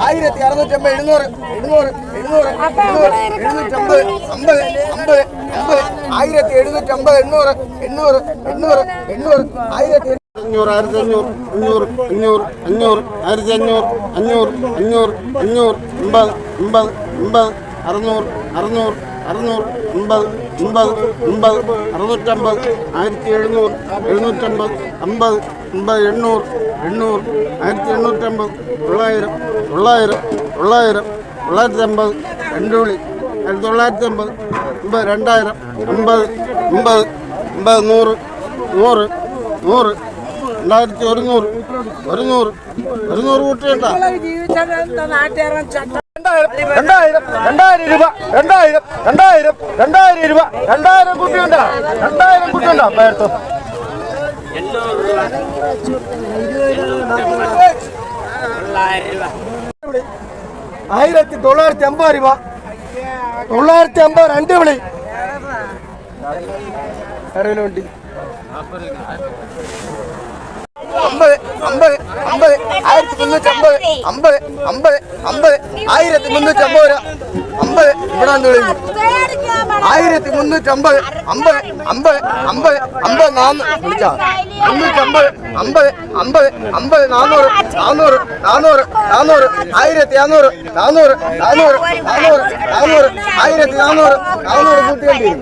ആയിരത്തി അറുന്നൂറ്റമ്പത് എഴുന്നൂറ് എഴുന്നൂറ് എഴുന്നൂറ് എഴുന്നൂറ് അമ്പത് അമ്പത് അമ്പത് ആയിരത്തി എഴുന്നൂറ്റമ്പത് എണ്ണൂറ് എണ്ണൂറ് എണ്ണൂറ് എണ്ണൂറ് ആയിരത്തി അഞ്ഞൂറ് ആയിരത്തി അഞ്ഞൂറ് അഞ്ഞൂറ് അഞ്ഞൂറ് അഞ്ഞൂറ് ആയിരത്തി അഞ്ഞൂറ് അഞ്ഞൂറ് അഞ്ഞൂറ് അഞ്ഞൂറ് അമ്പത് അമ്പത് അമ്പത് അറുന്നൂറ് അറുന്നൂറ് അറുന്നൂറ് അമ്പത് അമ്പത് അമ്പത് അറുന്നൂറ്റമ്പത് ആയിരത്തി എഴുന്നൂറ് എഴുന്നൂറ്റമ്പത് അമ്പത് അമ്പത് എണ്ണൂറ് എണ്ണൂറ് ആയിരത്തി എണ്ണൂറ്റമ്പത് തൊള്ളായിരം തൊള്ളായിരം തൊള്ളായിരം തൊള്ളായിരത്തി അമ്പത് രണ്ട് വിളി ആയിരത്തി തൊള്ളായിരത്തി അമ്പത് അമ്പത് രണ്ടായിരം അമ്പത് അമ്പത് അമ്പത് നൂറ് നൂറ് നൂറ് രണ്ടായിരത്തി ഒരുന്നൂറ് ഒരുന്നൂറ് ഒരുന്നൂറ് കൂട്ടിയുണ്ട രണ്ടായിരം രണ്ടായിരം രൂപ രണ്ടായിരം രണ്ടായിരം രൂപ രണ്ടായിരം കുട്ടിയുണ്ട രണ്ടായിരം കുട്ടിയുണ്ട പേർത്തോ ആയിരത്തി തൊള്ളായിരത്തി അമ്പത് രൂപ. തൊള്ളായിരത്തി അമ്പത് രണ്ട് വിളി. അറിയില്ലോണ്ടി അമ്പത് അമ്പത് അമ്പത് ആയിരത്തി മുന്നൂറ്റി അമ്പത് അമ്പത് അമ്പത്. ആയിരത്തി മുന്നൂറ്റി അമ്പത് രൂപ. അമ്പത്. ഇവിടെ വന്ന് വിളിക്കും ആയിരത്തി മുന്നൂറ്റി അമ്പത് അമ്പത് അമ്പത് അമ്പത് നാന്ന് വിളിച്ചാ. മുന്നൂറ്റി അമ്പത് അമ്പത് അമ്പത് നാന്നൂറ് നാന്നൂറ് നാന്നൂറ് നാന്നൂറ്. ആയിരത്തി നാന്നൂറ് നാന്നൂറ് നാന്നൂറ് നാന്നൂറ് നാന്നൂറ്. ആയിരത്തി നാന്നൂറ് നാന്നൂറ് വരും